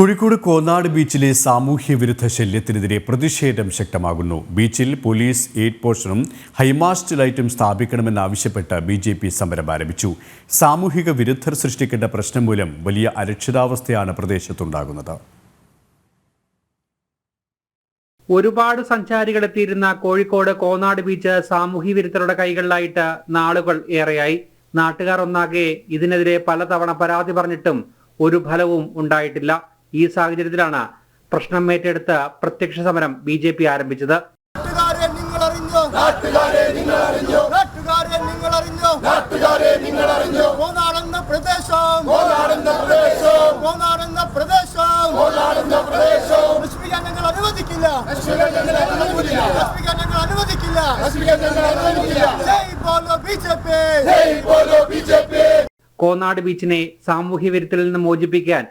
കോഴിക്കോട് കോന്നാട് ബീച്ചിലെ സാമൂഹ്യ വിരുദ്ധ ശല്യത്തിനെതിരെ പ്രതിഷേധം ശക്തമാകുന്നു. ബീച്ചിൽ പോലീസ് എയ്ഡ് പോസ്റ്റിനും ഹൈമാസ്റ്റ് ലൈറ്റും സ്ഥാപിക്കണമെന്നാവശ്യപ്പെട്ട് ബി ജെ പി സമരം ആരംഭിച്ചു. സാമൂഹിക വിരുദ്ധർ സൃഷ്ടിക്കേണ്ട പ്രശ്നം മൂലം വലിയ അരക്ഷിതാവസ്ഥയാണ് പ്രദേശത്തുണ്ടാകുന്നത്. ഒരുപാട് സഞ്ചാരികൾ എത്തിയിരുന്ന കോഴിക്കോട് കോന്നാട് ബീച്ച് സാമൂഹ്യ വിരുദ്ധരുടെ കൈകളിലായിട്ട് നാളുകൾ ഏറെയായി. നാട്ടുകാർ ഒന്നാകെ ഇതിനെതിരെ പലതവണ പരാതി പറഞ്ഞിട്ടും ഒരു ഫലവും ഉണ്ടായിട്ടില്ല. ഈ സാഹചര്യത്തിലാണ് പ്രശ്നം ഏറ്റെടുത്ത് പ്രത്യക്ഷ സമരം ബി ജെ പി ആരംഭിച്ചത്. അനുവദിക്കില്ല. അനുവദിക്കില്ല. കോന്നാട് ബീച്ചിനെ സാമൂഹ്യ വിരുദ്ധത്തിൽ നിന്ന് മോചിപ്പിക്കാൻ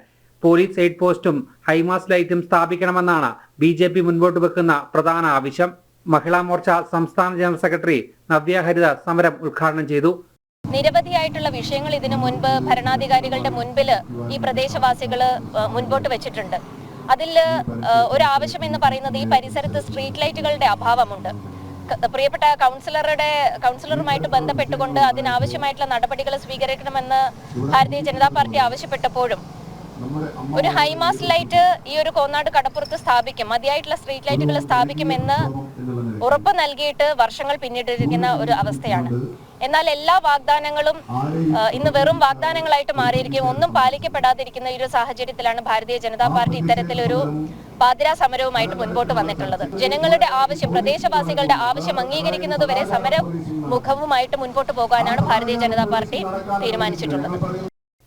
പോലീസ് എയ്ഡ് പോസ്റ്റും ഹൈമാസ് ലൈറ്റും സ്ഥാപിക്കണമെന്നാണ് ബി ജെ പി മുൻപോട്ട് വെക്കുന്ന പ്രധാന ആവശ്യം. മഹിളാ മോർച്ച സംസ്ഥാന ജനറൽ സെക്രട്ടറി നവ്യ ഹരിത സമരം ഉദ്ഘാടനം ചെയ്തു. നിരവധിയായിട്ടുള്ള വിഷയങ്ങൾ ഇതിനു മുൻപ് ഭരണാധികാരികളുടെ മുൻപിൽ ഈ പ്രദേശവാസികൾ മുൻപോട്ട് വെച്ചിട്ടുണ്ട്. അതിൽ ഒരു ആവശ്യം എന്ന് പറയുന്നത് ഈ പരിസരത്ത് സ്ട്രീറ്റ് ലൈറ്റുകളുടെ അഭാവമുണ്ട്. പ്രിയപ്പെട്ട കൗൺസിലറുടെ കൗൺസിലറുമായിട്ട് ബന്ധപ്പെട്ടുകൊണ്ട് അതിനാവശ്യമായിട്ടുള്ള നടപടികൾ സ്വീകരിക്കണമെന്ന് ഭാരതീയ ജനതാ പാർട്ടി ആവശ്യപ്പെട്ടപ്പോഴും ഒരു ഹൈമാസ് ലൈറ്റ് ഈ ഒരു കോന്നാട് കടപ്പുറത്ത് സ്ഥാപിക്കും. മതിയായിട്ടുള്ള സ്ട്രീറ്റ് ലൈറ്റുകൾ സ്ഥാപിക്കുമെന്ന് ഉറപ്പ് നൽകിയിട്ട് വർഷങ്ങൾ പിന്നിട്ടിരിക്കുന്ന ഒരു അവസ്ഥയാണ്. എന്നാൽ എല്ലാ വാഗ്ദാനങ്ങളും ഇന്ന് വെറും വാഗ്ദാനങ്ങളായിട്ട് മാറിയിരിക്കും. ഒന്നും പാലിക്കപ്പെടാതിരിക്കുന്ന ഈ ഒരു സാഹചര്യത്തിലാണ് ഭാരതീയ ജനതാ പാർട്ടി ഇത്തരത്തിലൊരു പാതിരാ സമരവുമായിട്ട് മുൻപോട്ട് വന്നിട്ടുള്ളത്. ജനങ്ങളുടെ ആവശ്യം പ്രദേശവാസികളുടെ ആവശ്യം അംഗീകരിക്കുന്നതുവരെ സമര മുഖവുമായിട്ട് മുൻപോട്ട് പോകാനാണ് ഭാരതീയ ജനതാ പാർട്ടി തീരുമാനിച്ചിട്ടുള്ളത്.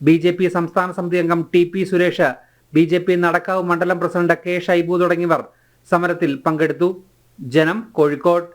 ബി ജെ പി സംസ്ഥാന സമിതി അംഗം T P Suresh B J P Nadakkavu മണ്ഡലം പ്രസിഡന്റ് കെ ഷൈബു തുടങ്ങിയവർ സമരത്തിൽ പങ്കെടുത്തു. ജനം കോഴിക്കോട്.